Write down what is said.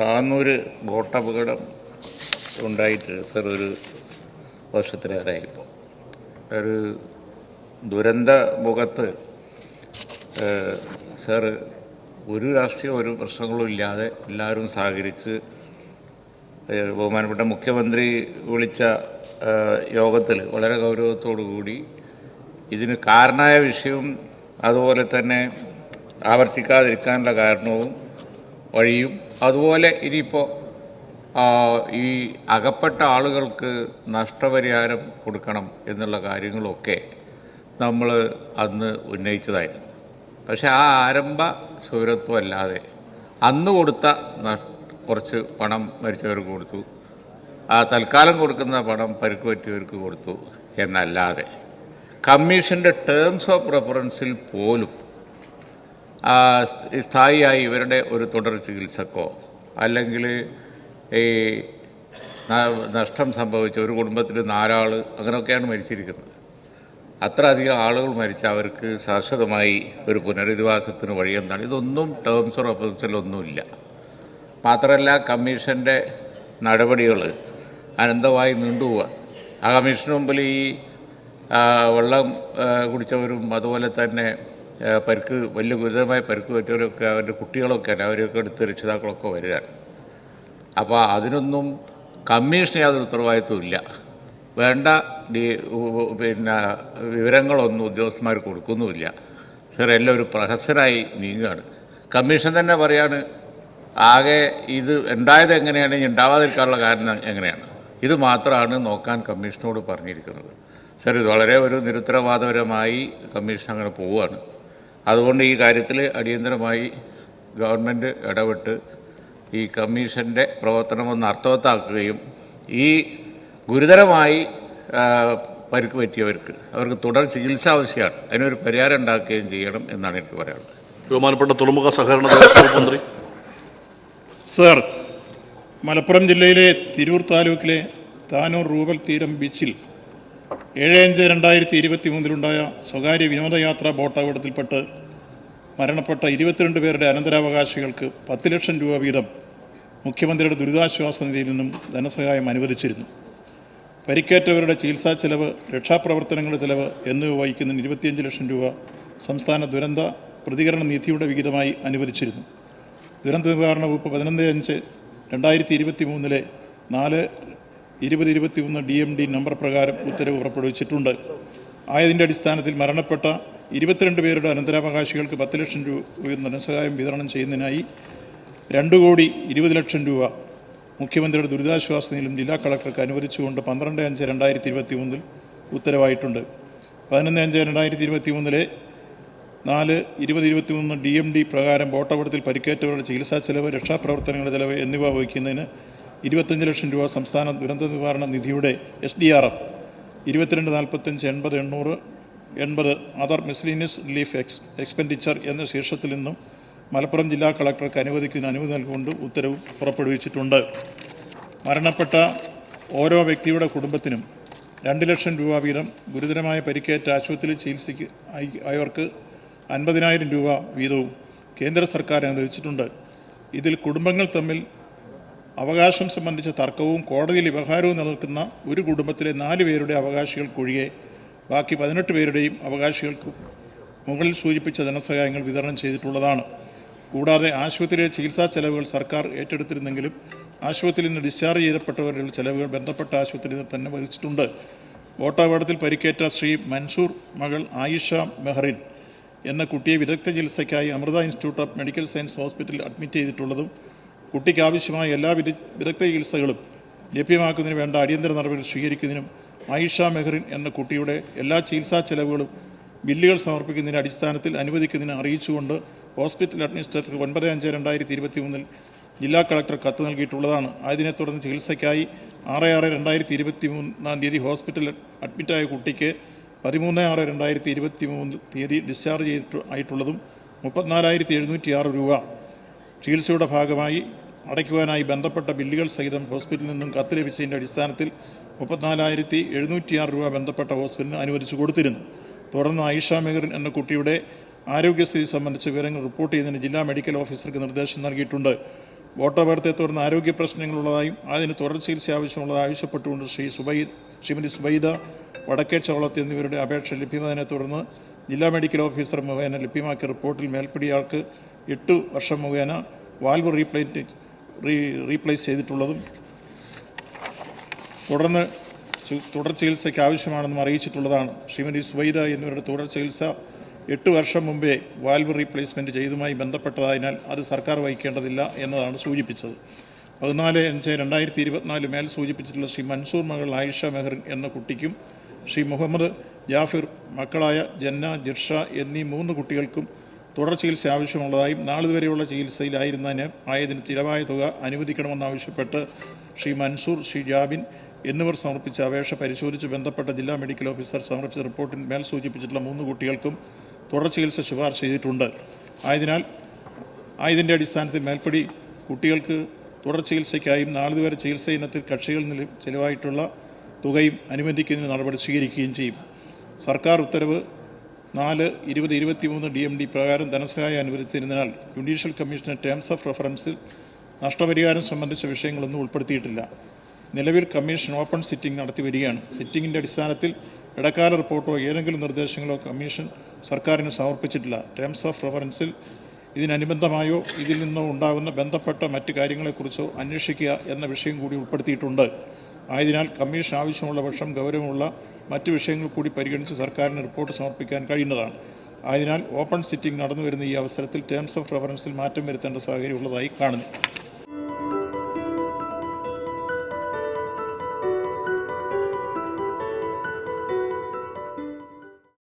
Tanur boat അപകടം ഉണ്ടായിട്ട് sir ഒരു വർഷത്തിലേറെയായി ഇപ്പോൾ ഒരു ദുരന്ത മുഖത്ത് സർ ഒരു രാഷ്ട്രീയ ഒരു പ്രശ്നങ്ങളും ഇല്ലാതെ എല്ലാവരും സഹകരിച്ച് ബഹുമാനപ്പെട്ട മുഖ്യമന്ത്രി വിളിച്ച യോഗത്തിൽ വളരെ ഗൗരവത്തോടു കൂടി ഇതിന് കാരണമായ വിഷയവും അതുപോലെ തന്നെ ആവർത്തിക്കാതിരിക്കാനുള്ള കാരണവും വഴിയും. അതുപോലെ ഇനിയിപ്പോൾ ഈ അകപ്പെട്ട ആളുകൾക്ക് നഷ്ടപരിഹാരം കൊടുക്കണം എന്നുള്ള കാര്യങ്ങളൊക്കെ നമ്മൾ അന്ന് ഉന്നയിച്ചതായിരുന്നു. പക്ഷെ ആ ആരംഭ സൗരത്വം അല്ലാതെ അന്ന് കൊടുത്ത കുറച്ച് പണം മരിച്ചവർക്ക് കൊടുത്തു. ആ തൽക്കാലം കൊടുക്കുന്ന പണം പരുക്ക് പറ്റിയവർക്ക് കൊടുത്തു എന്നല്ലാതെ. കമ്മീഷന്റെ ടേംസ് ഓഫ് റെഫറൻസിൽ പോലും സ്ഥായിയായി ഇവരുടെ ഒരു തുടർ ചികിത്സക്കോ അല്ലെങ്കിൽ ഈ നഷ്ടം സംഭവിച്ച ഒരു കുടുംബത്തിൽ നാലാൾ അങ്ങനെയൊക്കെയാണ് മരിച്ചിരിക്കുന്നത്. അത്ര അധികം ആളുകൾ മരിച്ച അവർക്ക് ശാശ്വതമായി ഒരു പുനരധിവാസത്തിന് വഴിയെന്നാണ് ഇതൊന്നും ടേംസ് ഓഫ് റെഫറൻസിലൊന്നുമില്ല മാത്രമല്ല കമ്മീഷന്റെ നടപടികൾ അനന്തമായി നീണ്ടുപോവാണ്. ആ കമ്മീഷന് മുമ്പിൽ ഈ വെള്ളം കുടിച്ചവരും അതുപോലെ തന്നെ പരിക്ക് വലിയ ഗുരുതരമായ പരിക്ക് പറ്റിയവരൊക്കെ അവരുടെ കുട്ടികളൊക്കെയാണ് അവരൊക്കെ എടുത്ത് രക്ഷിതാക്കളൊക്കെ വരികയാണ്. അപ്പോൾ അതിനൊന്നും കമ്മീഷന് യാതൊരു ഉത്തരവാദിത്വം ഇല്ല. വേണ്ട പിന്നെ വിവരങ്ങളൊന്നും ഉദ്യോഗസ്ഥന്മാർ കൊടുക്കുന്നുമില്ല. സാർ എല്ലാം ഒരു പ്രഹസനായി നീങ്ങുകയാണ്. കമ്മീഷൻ തന്നെ പറയാണ് ആകെ ഇത് ഉണ്ടായത് എങ്ങനെയാണ്? ഇനി ഉണ്ടാവാതിരിക്കാനുള്ള കാരണം എങ്ങനെയാണ്? ഇത് മാത്രമാണ് നോക്കാൻ കമ്മീഷനോട് പറഞ്ഞിരിക്കുന്നത്. സാർ ഇത് വളരെ ഒരു നിരുത്തരവാദപരമായി കമ്മീഷൻ അങ്ങനെ പോവുകയാണ്. അതുകൊണ്ട് ഈ കാര്യത്തിൽ അടിയന്തരമായി ഗവൺമെന്റ് ഇടപെട്ട് ഈ കമ്മീഷന്റെ പ്രവർത്തനം ഒന്ന് അർത്ഥവത്താക്കുകയും ഈ ഗുരുതരമായി പരുക്ക് പറ്റിയവർക്ക് അവർക്ക് തുടർ ചികിത്സ ആവശ്യമാണ്. അതിനൊരു പരിഹാരം ഉണ്ടാക്കുകയും ചെയ്യണം എന്നാണ് എനിക്ക് പറയാനുള്ളത്. ബഹുമാനപ്പെട്ട തുറമുഖ സഹകരണ വകുപ്പ് മന്ത്രി. സർ മലപ്പുറം ജില്ലയിലെ തിരൂർ താലൂക്കിലെ താനൂർ റൂബൽ തീരം ബീച്ചിൽ ഏഴ് അഞ്ച് രണ്ടായിരത്തി ഇരുപത്തി മൂന്നിലുണ്ടായ സ്വകാര്യ വിനോദയാത്രാ ബോട്ട് അപകടത്തിൽപ്പെട്ട് മരണപ്പെട്ട ഇരുപത്തിരണ്ട് പേരുടെ അനന്തരാവകാശികൾക്ക് പത്ത് ലക്ഷം രൂപ വീതം മുഖ്യമന്ത്രിയുടെ ദുരിതാശ്വാസ നിധിയിൽ നിന്നും ധനസഹായം അനുവദിച്ചിരുന്നു. പരിക്കേറ്റവരുടെ ചികിത്സാ ചെലവ് രക്ഷാപ്രവർത്തനങ്ങളുടെ ചെലവ് എന്നിവ വഹിക്കുന്നതിന് ഇരുപത്തിയഞ്ച് ലക്ഷം രൂപ സംസ്ഥാന ദുരന്ത പ്രതികരണ നിധിയുടെ വിഹിതമായി അനുവദിച്ചിരുന്നു. ദുരന്ത നിവാരണ വകുപ്പ് പതിനൊന്ന് അഞ്ച് രണ്ടായിരത്തി ഇരുപത്തി മൂന്നിലെ നാല് ഇരുപത് ഇരുപത്തി ഒന്ന് ഡി എം ഡി നമ്പർ പ്രകാരം ഉത്തരവ് പുറപ്പെടുവിച്ചിട്ടുണ്ട്. ആയതിന്റെ അടിസ്ഥാനത്തിൽ മരണപ്പെട്ട ഇരുപത്തിരണ്ട് പേരുടെ അനന്തരാവകാശികൾക്ക് പത്ത് ലക്ഷം രൂപ ധനസഹായം വിതരണം ചെയ്യുന്നതിനായി രണ്ട് കോടി ഇരുപത് ലക്ഷം രൂപ മുഖ്യമന്ത്രിയുടെ ദുരിതാശ്വാസ നിധിയിലും ജില്ലാ കളക്ടർക്ക് അനുവദിച്ചുകൊണ്ട് പന്ത്രണ്ട് അഞ്ച് രണ്ടായിരത്തി ഇരുപത്തി മൂന്നിൽ ഉത്തരവായിട്ടുണ്ട്. പതിനൊന്ന് അഞ്ച് രണ്ടായിരത്തി ഇരുപത്തി മൂന്നിലെ നാല് ഇരുപത് ഇരുപത്തി മൂന്ന് ഡി എം ഡി പ്രകാരം ബോട്ടപടത്തിൽ പരിക്കേറ്റവരുടെ ചികിത്സാ ചെലവ് രക്ഷാപ്രവർത്തനങ്ങളുടെ ചെലവ് എന്നിവ വഹിക്കുന്നതിന് ഇരുപത്തഞ്ച് ലക്ഷം രൂപ സംസ്ഥാന ദുരന്ത നിവാരണ നിധിയുടെ എസ് ഡി ആർ എഫ് ഇരുപത്തിരണ്ട് നാൽപ്പത്തഞ്ച് എൺപത് എണ്ണൂറ് എൺപത് other miscellaneous relief ex expenditure എന്ന ശീർഷത്തിൽ നിന്നും മലപ്പുറം ജില്ലാ കളക്ടർക്ക് അനുവദിക്കുന്ന അനുമതി നൽകുകൊണ്ട് ഉത്തരവ് പുറപ്പെടുവിച്ചിട്ടുണ്ട്. മരണപ്പെട്ട ഓരോ വ്യക്തിയുടെ കുടുംബത്തിനും രണ്ട് ലക്ഷം രൂപ വീതം ഗുരുതരമായ പരിക്കേറ്റ ആശുപത്രിയിൽ ചികിത്സയ്ക്ക് അയവർക്ക് അൻപതിനായിരം രൂപ വീതവും കേന്ദ്ര സർക്കാർ അനുവദിച്ചിട്ടുണ്ട്. ഇതിൽ കുടുംബങ്ങൾ തമ്മിൽ അവകാശം സംബന്ധിച്ച തർക്കവും കോടതിയിൽ വ്യവഹാരവും നിലനിൽക്കുന്ന ഒരു കുടുംബത്തിലെ നാല് പേരുടെ അവകാശികൾക്കൊഴികെ ബാക്കി പതിനെട്ട് പേരുടെയും അവകാശികൾക്ക് മുകളിൽ സൂചിപ്പിച്ച ധനസഹായങ്ങൾ വിതരണം ചെയ്തിട്ടുള്ളതാണ്. കൂടാതെ ആശുപത്രിയിലെ ചികിത്സാ ചെലവുകൾ സർക്കാർ ഏറ്റെടുത്തിരുന്നെങ്കിലും ആശുപത്രിയിൽ നിന്ന് ഡിസ്ചാർജ് ചെയ്യപ്പെട്ടവരുടെ ചെലവുകൾ ബന്ധപ്പെട്ട ആശുപത്രിയിൽ തന്നെ വഹിച്ചിട്ടുണ്ട്. ബോട്ടപകടത്തിൽ പരിക്കേറ്റ ശ്രീ മൻസൂർ മകൾ ആയിഷ മെഹറിൻ എന്ന കുട്ടിയെ വിദഗ്ധ ചികിത്സയ്ക്കായി Amrita institute of medical science ഹോസ്പിറ്റലിൽ അഡ്മിറ്റ് ചെയ്തിട്ടുള്ളതും കുട്ടിക്ക് ആവശ്യമായ എല്ലാ വിദ- വിദഗ്ധ ചികിത്സകളും ലഭ്യമാക്കുന്നതിന് വേണ്ട അടിയന്തര നടപടികൾ സ്വീകരിക്കുന്നതിനും ആയിഷ മെഹറിൻ എന്ന കുട്ടിയുടെ എല്ലാ ചികിത്സാ ചെലവുകളും ബില്ലുകൾ സമർപ്പിക്കുന്നതിന്റെ അടിസ്ഥാനത്തിൽ അനുവദിക്കുന്നതിന് അറിയിച്ചുകൊണ്ട് ഹോസ്പിറ്റൽ അഡ്മിനിസ്ട്രേറ്റർ ഒൻപത് അഞ്ച് രണ്ടായിരത്തി ഇരുപത്തി മൂന്നിൽ ജില്ലാ കളക്ടർ കത്ത് നൽകിയിട്ടുള്ളതാണ്. അതിനെ തുടർന്ന് ചികിത്സയ്ക്കായി ആറ് ആറ് രണ്ടായിരത്തി ഇരുപത്തി മൂന്നാം തീയതി ഹോസ്പിറ്റലിൽ അഡ്മിറ്റായ കുട്ടിക്ക് പതിമൂന്ന് ആറ് രണ്ടായിരത്തി ഇരുപത്തി മൂന്ന് തീയതി ഡിസ്ചാർജ് ചെയ്തിട്ട് ആയിട്ടുള്ളതും മുപ്പത്തിനാലായിരത്തി എഴുന്നൂറ്റി ആറ് രൂപ ചികിത്സയുടെ ഭാഗമായി അടയ്ക്കുവാനായി ബന്ധപ്പെട്ട ബില്ലുകൾ സഹിതം ഹോസ്പിറ്റലിൽ നിന്നും കത്ത് ലഭിച്ചതിന്റെ അടിസ്ഥാനത്തിൽ മുപ്പത്തിനാലായിരത്തി എഴുന്നൂറ്റിയാറ് രൂപ ബന്ധപ്പെട്ട ഹോസ്പിറ്റലിന് അനുവദിച്ചു കൊടുത്തിരുന്നു. തുടർന്ന് ആയിഷ മെഹറിൻ എന്ന കുട്ടിയുടെ ആരോഗ്യസ്ഥിതി സംബന്ധിച്ച വിവരങ്ങൾ റിപ്പോർട്ട് ചെയ്യുന്നതിന് ജില്ലാ മെഡിക്കൽ ഓഫീസർക്ക് നിർദ്ദേശം നൽകിയിട്ടുണ്ട്. വോട്ടപകടത്തെ തുടർന്ന് ആരോഗ്യ പ്രശ്നങ്ങളുള്ളതായും അതിന് തുടർ ചികിത്സ ആവശ്യമുള്ളത് ആവശ്യപ്പെട്ടുകൊണ്ട് ശ്രീ സുബൈ ശ്രീമതി സുബൈദ വടക്കേ ചവളത്ത് എന്നിവരുടെ അപേക്ഷ ലഭ്യമായതിനെ തുടർന്ന് ജില്ലാ മെഡിക്കൽ ഓഫീസർ മുഖേന ലഭ്യമാക്കിയ റിപ്പോർട്ടിൽ മേൽപ്പടിയാൾക്ക് എട്ട് വർഷം മുഖേന വാൽവ് റീപ്ലേറ്റ് റീ റീപ്ലേസ് ചെയ്തിട്ടുള്ളതും തുടർന്ന് തുടർ ചികിത്സയ്ക്ക് ആവശ്യമാണെന്നും അറിയിച്ചിട്ടുള്ളതാണ്. ശ്രീമതി സുബൈദ എന്നിവരുടെ തുടർ ചികിത്സ എട്ട് വർഷം മുമ്പേ വാൽവ് റീപ്ലേസ്മെന്റ് ചെയ്തതുമായി ബന്ധപ്പെട്ടതായതിനാൽ അത് സർക്കാർ വഹിക്കേണ്ടതില്ല എന്നതാണ് സൂചിപ്പിച്ചത്. പതിനാല് അഞ്ച് രണ്ടായിരത്തി ഇരുപത്തിനാല് മേൽ സൂചിപ്പിച്ചിട്ടുള്ള ശ്രീ മൻസൂർ മകൾ ആയിഷ മെഹർ എന്ന കുട്ടിക്കും ശ്രീ മുഹമ്മദ് ജാഫിർ മക്കളായ ജന്ന ജിർഷ എന്നീ മൂന്ന് കുട്ടികൾക്കും തുടർ ചികിത്സ ആവശ്യമുള്ളതായും നാളിതുവരെയുള്ള ചികിത്സയിലായിരുന്നതിന് ആയതിന് ചിലവായ തുക അനുവദിക്കണമെന്നാവശ്യപ്പെട്ട് ശ്രീ മൻസൂർ ശ്രീ ജാബിൻ എന്നിവർ സമർപ്പിച്ച അപേക്ഷ പരിശോധിച്ച് ബന്ധപ്പെട്ട ജില്ലാ മെഡിക്കൽ ഓഫീസർ സമർപ്പിച്ച റിപ്പോർട്ടിന് മേൽ സൂചിപ്പിച്ചിട്ടുള്ള മൂന്ന് കുട്ടികൾക്കും തുടർ ചികിത്സ ശുപാർശ ചെയ്തിട്ടുണ്ട്. ആയതിനാൽ ആയതിന്റെ അടിസ്ഥാനത്തിൽ മേൽപ്പടി കുട്ടികൾക്ക് തുടർ ചികിത്സയ്ക്കായും നാളിതുവരെ ചികിത്സ ഇനത്തിൽ കക്ഷികളിൽ നിന്ന് ചിലവായിട്ടുള്ള തുകയും അനുബന്ധിക്കുന്നതിന് നടപടി സ്വീകരിക്കുകയും ചെയ്യും. സർക്കാർ ഉത്തരവ് നാല് ഇരുപത് ഇരുപത്തിമൂന്ന് ഡി എം ഡി പ്രകാരം ധനസഹായം അനുവദിച്ചിരുന്നതിനാൽ ജുഡീഷ്യൽ കമ്മീഷന് ടേംസ് ഓഫ് റെഫറൻസിൽ നഷ്ടപരിഹാരം സംബന്ധിച്ച വിഷയങ്ങളൊന്നും ഉൾപ്പെടുത്തിയിട്ടില്ല. നിലവിൽ കമ്മീഷൻ ഓപ്പൺ സിറ്റിംഗ് നടത്തി വരികയാണ്. സിറ്റിംഗിന്റെ അടിസ്ഥാനത്തിൽ ഇടക്കാല റിപ്പോർട്ടോ ഏതെങ്കിലും നിർദ്ദേശങ്ങളോ കമ്മീഷൻ സർക്കാരിന് സമർപ്പിച്ചിട്ടില്ല. ടേംസ് ഓഫ് റെഫറൻസിൽ ഇതിനനുബന്ധമായോ ഇതിൽ നിന്നോ ഉണ്ടാകുന്ന ബന്ധപ്പെട്ട മറ്റ് കാര്യങ്ങളെക്കുറിച്ചോ അന്വേഷിക്കുക എന്ന വിഷയം കൂടി ഉൾപ്പെടുത്തിയിട്ടുണ്ട്. ആയതിനാൽ കമ്മീഷൻ ആവശ്യമുള്ള പക്ഷം ഗൗരവമുള്ള മറ്റ് വിഷയങ്ങൾ കൂടി പരിഗണിച്ച് സർക്കാരിന് റിപ്പോർട്ട് സമർപ്പിക്കാൻ കഴിയുന്നതാണ്. ആയതിനാൽ ഓപ്പൺ സിറ്റിംഗ് നടന്നു വരുന്ന ഈ അവസരത്തിൽ ടേംസ് ഓഫ് റെഫറൻസിൽ മാറ്റം വരുത്തേണ്ട സാഹചര്യം ഉള്ളതായി കാണുന്നു.